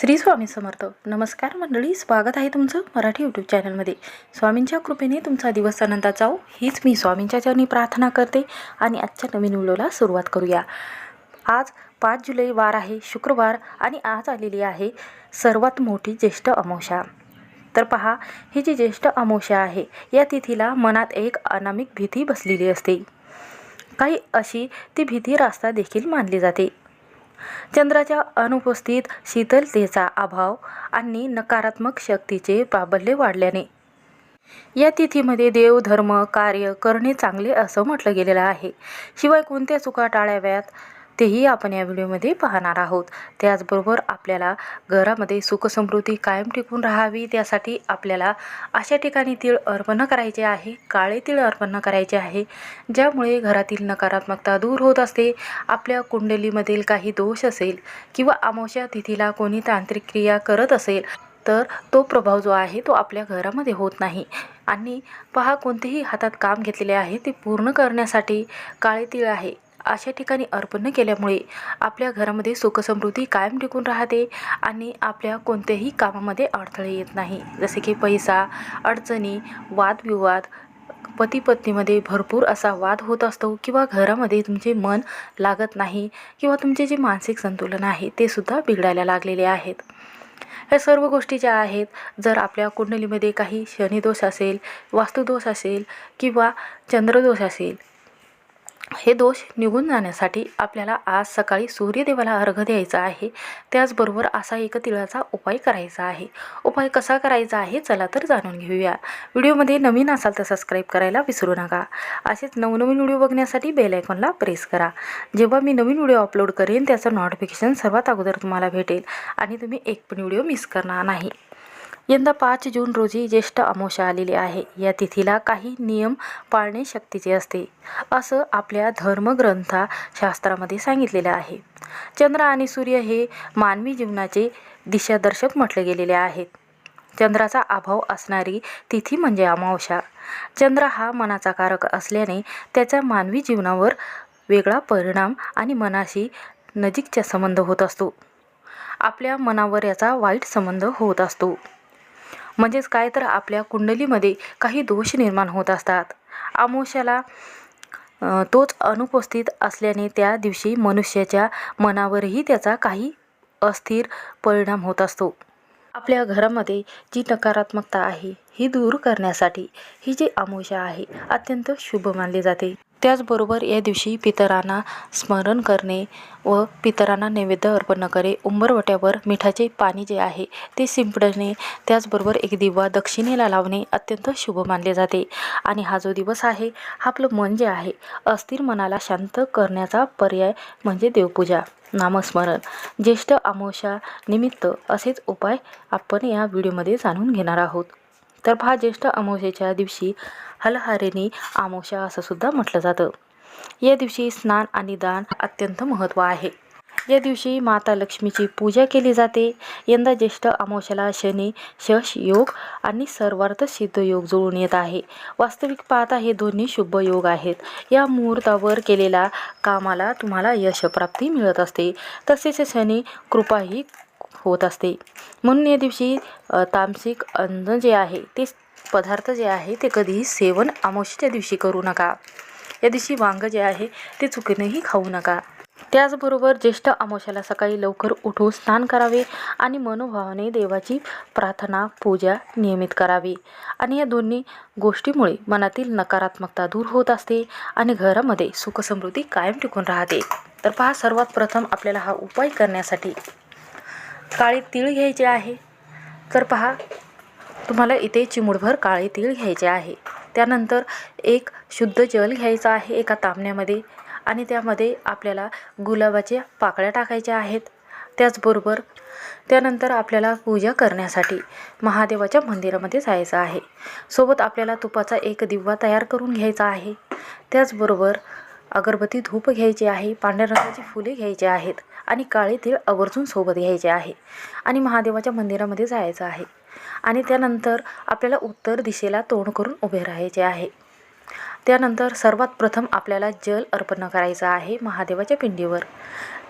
श्री स्वामी समर्थ. नमस्कार मंडळी स्वागत आहे तुमचं मराठी यूट्यूब चॅनलमध्ये स्वामींच्या कृपेने तुमचा दिवस आनंदात जाऊ हीच मी स्वामींच्या चरणी प्रार्थना करते आणि आजच्या नवीन व्हिडिओला सुरुवात करूया. आज पाच जुलै वार आहे शुक्रवार आणि आज आलेली आहे सर्वात मोठी ज्येष्ठ अमावस्या. तर पहा ही जी ज्येष्ठ अमावस्या आहे या तिथीला मनात एक अनामिक भीती बसलेली असते. काही अशी ती भीती रास्ता देखील मानली जाते. चंद्राच्या अनुपस्थित शीतलतेचा अभाव आणि नकारात्मक शक्तीचे प्राबल्य वाढल्याने. या तिथीमध्ये देव धर्म कार्य करणे चांगले असं म्हटलं गेलेलं आहे. शिवाय कोणत्या चुका टाळाव्यात? तेही आपण या व्हिडिओमध्ये पाहणार आहोत. त्याचबरोबर आपल्याला घरामध्ये सुखसमृद्धी कायम टिकून राहावी त्यासाठी आपल्याला अशा ठिकाणी तीळ अर्पण करायचे आहे काळे तीळ अर्पण करायचे आहे ज्यामुळे घरातील नकारात्मकता दूर होत असते. आपल्या कुंडलीमधील काही दोष असेल किंवा अमावस्या तिथीला कोणी तांत्रिक क्रिया करत असेल तर तो प्रभाव जो आहे तो आपल्या घरामध्ये होत नाही. आणि पहा कोणतेही हातात काम घेतलेले आहे ते पूर्ण करण्यासाठी काळे तीळ आहे. अशा ठिकाणी अर्पण केल्यामुळे आपल्या घरामध्ये सुखसमृद्धी कायम टिकून राहते आणि आपल्या कोणत्याही कामामध्ये अडथळे येत नाही. जसे की पैसा अडचणी वादविवाद पती पत्नीमध्ये भरपूर असा वाद होत असतो किंवा घरामध्ये तुमचे मन लागत नाही किंवा तुमचे जे मानसिक संतुलन आहे ते सुद्धा बिघडायला लागलेले आहेत. ह्या सर्व गोष्टी ज्या आहेत जर आपल्या कुंडलीमध्ये काही शनिदोष असेल वास्तुदोष असेल किंवा चंद्रदोष असेल हे दोष निघून जाण्यासाठी आपल्याला आज सकाळी सूर्यदेवाला अर्घ द्यायचा आहे. त्याचबरोबर असा एक तिळाचा उपाय करायचा आहे. उपाय कसा करायचा आहे चला तर जाणून घेऊया. व्हिडिओमध्ये नवीन असाल तर सबस्क्राईब करायला विसरू नका. असेच नवनवीन व्हिडिओ बघण्यासाठी बेल आयकॉनला प्रेस करा. जेव्हा मी नवीन व्हिडिओ अपलोड करेन त्याचं नोटिफिकेशन सर्वात अगोदर तुम्हाला भेटेल. आणि तुम्ही एक पण व्हिडिओ मिस करणार नाही. यंदा पाच जून रोजी ज्येष्ठ अमावस्या आलेली आहे. या तिथीला काही नियम पाळणे शक्तीचे असते असं आपल्या धर्मग्रंथा शास्त्रामध्ये सांगितलेलं आहे. चंद्र आणि सूर्य हे मानवी जीवनाचे दिशादर्शक म्हटले गेलेले आहेत. चंद्राचा अभाव असणारी तिथी म्हणजे अमावस्या चंद्र हा मनाचा कारक असल्याने त्याचा मानवी जीवनावर वेगळा परिणाम आणि मनाशी नजीकचा संबंध होत असतो. आपल्या मनावर याचा वाईट संबंध होत असतो. म्हणजेच काय तर आपल्या कुंडलीमध्ये काही दोष निर्माण होत असतात. अमावस्याला तोच अनुपस्थित असल्याने त्या दिवशी मनुष्याच्या मनावरही त्याचा काही अस्थिर परिणाम होत असतो. आपल्या घरामध्ये जी नकारात्मकता आहे ही दूर करण्यासाठी ही जी अमावस्या आहे अत्यंत शुभ मानली जाते. त्याचबरोबर या दिवशी पितरांना स्मरण करणे व पितरांना नैवेद्य अर्पण करे उंबरवट्यावर मिठाचे पाणी जे आहे ते शिंपडणे त्याचबरोबर एक दिवा दक्षिणेला लावणे अत्यंत शुभ मानले जाते. आणि हा जो दिवस आहे हा आपलं मन जे आहे अस्थिर मनाला शांत करण्याचा पर्याय म्हणजे देवपूजा. नामस्मरण. ज्येष्ठ अमावस्या निमित्त असेच उपाय आपण या व्हिडिओमध्ये जाणून घेणार आहोत. तर पहा ज्येष्ठ अमावस्येच्या दिवशी हलहारेनी अमावस्या असं सुद्धा म्हटलं जातं. या दिवशी स्नान आणि दान अत्यंत महत्त्व आहे. या दिवशी माता लक्ष्मीची पूजा केली जाते. यंदा ज्येष्ठ अमावस्याला शनी शश योग आणि सर्वार्थ सिद्ध योग जुळून येत आहे. वास्तविक पाहता हे दोन्ही शुभ योग आहेत. या मुहूर्तावर केलेल्या कामाला तुम्हाला यशप्राप्ती मिळत असते. तसेच शनी कृपाही होत असते. म्हणून या दिवशी तामसिक अन्न जे आहे ते पदार्थ जे आहे ते कधीही सेवन अमावस्येच्या दिवशी करू नका. या दिवशी वांग जे आहे ते चुकीनेही खाऊ नका. त्याचबरोबर ज्येष्ठ अमावस्याला सकाळी लवकर उठून स्नान करावे आणि मनोभावाने देवाची प्रार्थना पूजा नियमित करावी. आणि या दोन्ही गोष्टीमुळे मनातील नकारात्मकता दूर होत असते आणि घरामध्ये सुखसमृद्धी कायम टिकून राहते. तर पहा सर्वात प्रथम आपल्याला हा उपाय करण्यासाठी काळे तीळ घ्यायचे आहे. तर पहा तुम्हाला इथे चिमुडभर काळे तीळ घ्यायचे आहे. त्यानंतर एक शुद्ध जल घ्यायचं आहे एका तांबण्यामध्ये आणि त्यामध्ये आपल्याला गुलाबाच्या पाकळ्या टाकायच्या आहेत. त्याचबरोबर त्यानंतर आपल्याला पूजा करण्यासाठी महादेवाच्या मंदिरामध्ये जायचं आहे. सोबत आपल्याला तुपाचा एक दिवा तयार करून घ्यायचा आहे. त्याचबरोबर अगरबत्ती धूप घ्यायची आहे पांढऱ्या रंगाची फुले घ्यायची आहेत आणि काळे तीळ आवर्जून सोबत घ्यायचे आहे आणि महादेवाच्या मंदिरामध्ये जायचं आहे. आणि त्यानंतर आपल्याला उत्तर दिशेला तोंड करून उभे राहायचे आहे. त्यानंतर सर्वात प्रथम आपल्याला जल अर्पण करायचं आहे महादेवाच्या पिंडीवर.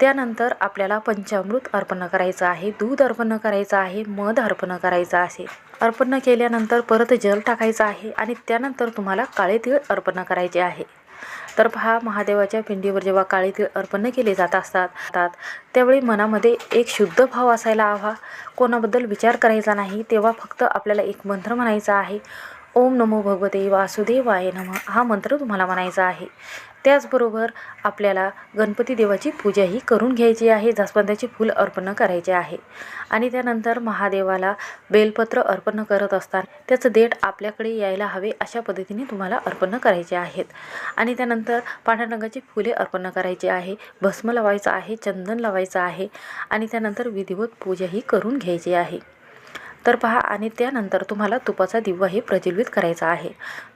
त्यानंतर आपल्याला पंचामृत अर्पण करायचं आहे दूध अर्पण करायचं आहे मध अर्पण करायचं आहे. अर्पण केल्यानंतर परत जल टाकायचं आहे आणि त्यानंतर तुम्हाला काळे तीळ अर्पण करायचे आहे. तर पहा महादेवाच्या पिंडीवर जेव्हा काळी तीळ अर्पण केले जात असतात त्यावेळी मनामध्ये एक शुद्ध भाव असायला हवा. कोणाबद्दल विचार करायचा नाही तेव्हा फक्त आपल्याला एक मंत्र म्हणायचा आहे. ओम नमो भगवते वासुदेवाय नम. हा मंत्र तुम्हाला म्हणायचा आहे. त्याचबरोबर आपल्याला गणपती देवाची पूजाही करून घ्यायची आहे जास्वंदाचे फूल अर्पण करायचे आहे. आणि त्यानंतर महादेवाला बेलपत्र अर्पण करत असताना त्याचं देठ आपल्याकडे यायला हवे अशा पद्धतीने तुम्हाला अर्पण करायचे आहेत. आणि त्यानंतर पांढऱ्या रंगाची फुले अर्पण करायची आहे भस्म लावायचं आहे चंदन लावायचं आहे आणि त्यानंतर विधिवत पूजाही करून घ्यायची आहे. तर पहा आणि त्यानंतर तुम्हाला तुपाचा दिवा हे प्रज्वलित करायचा आहे.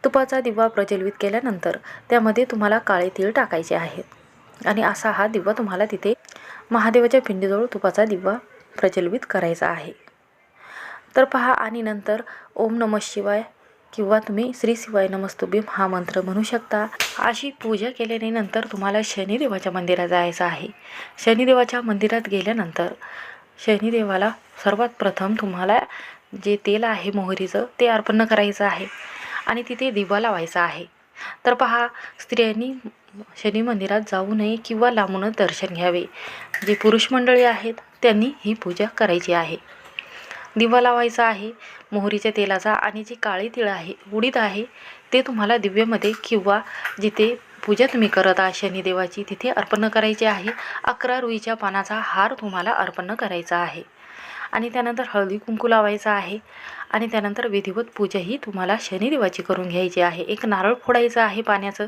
तुपाचा दिवा प्रज्वलित केल्यानंतर त्यामध्ये तुम्हाला काळे तीळ टाकायचे आहेत. आणि असा हा दिवा तुम्हाला तिथे महादेवाच्या पिंडीजवळ तुपाचा दिवा प्रज्वलित करायचा आहे. तर पहा आणि नंतर ओम नम शिवाय किंवा तुम्ही श्री शिवाय नमस्तुभीम हा मंत्र म्हणू शकता. अशी पूजा केल्याने नंतर तुम्हाला शनिदेवाच्या मंदिरात जायचं आहे. शनिदेवाच्या मंदिरात गेल्यानंतर शनिदेवाला सर्वात प्रथम तुम्हाला जे तेल आहे मोहरीचं ते अर्पण करायचं आहे. आणि तिथे दिवा लावायचा आहे. तर पहा स्त्रियांनी शनी मंदिरात जाऊ नये किंवा लांबूनच दर्शन घ्यावे. जे पुरुष मंडळी आहेत त्यांनी ही पूजा करायची आहे. दिवा लावायचा आहे मोहरीच्या तेलाचा आणि जी काळी तिळ आहे उडीद आहे ते तुम्हाला दिव्यामध्ये किंवा जिथे पूजा तुम्ही करत आहात शनिदेवाची तिथे अर्पण करायची आहे. अकरा रुईच्या पानाचा हार तुम्हाला अर्पण करायचा आहे. आणि त्यानंतर हळदी कुंकू लावायचा आहे. आणि त्यानंतर विधिवत पूजाही तुम्हाला शनिदेवाची करून घ्यायची आहे. एक नारळ फोडायचं आहे पाण्याचं.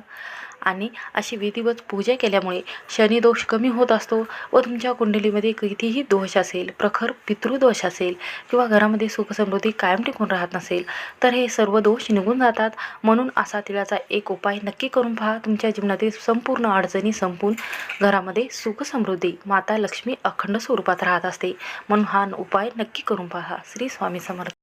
आणि अशी विधिवत पूजा केल्यामुळे शनिदोष कमी होत असतो व तुमच्या कुंडलीमध्ये कितीही दोष असेल प्रखर पितृदोष असेल किंवा घरामध्ये सुखसमृद्धी कायम टिकून राहत नसेल तर हे सर्व दोष निघून जातात. म्हणून असा तिळाचा एक उपाय नक्की करून पहा. तुमच्या जीवनातील संपूर्ण अडचणी संपून घरामध्ये सुखसमृद्धी माता लक्ष्मी अखंड स्वरूपात राहत असते. म्हणून हा उपाय नक्की करून पहा. श्री स्वामी समर्थ.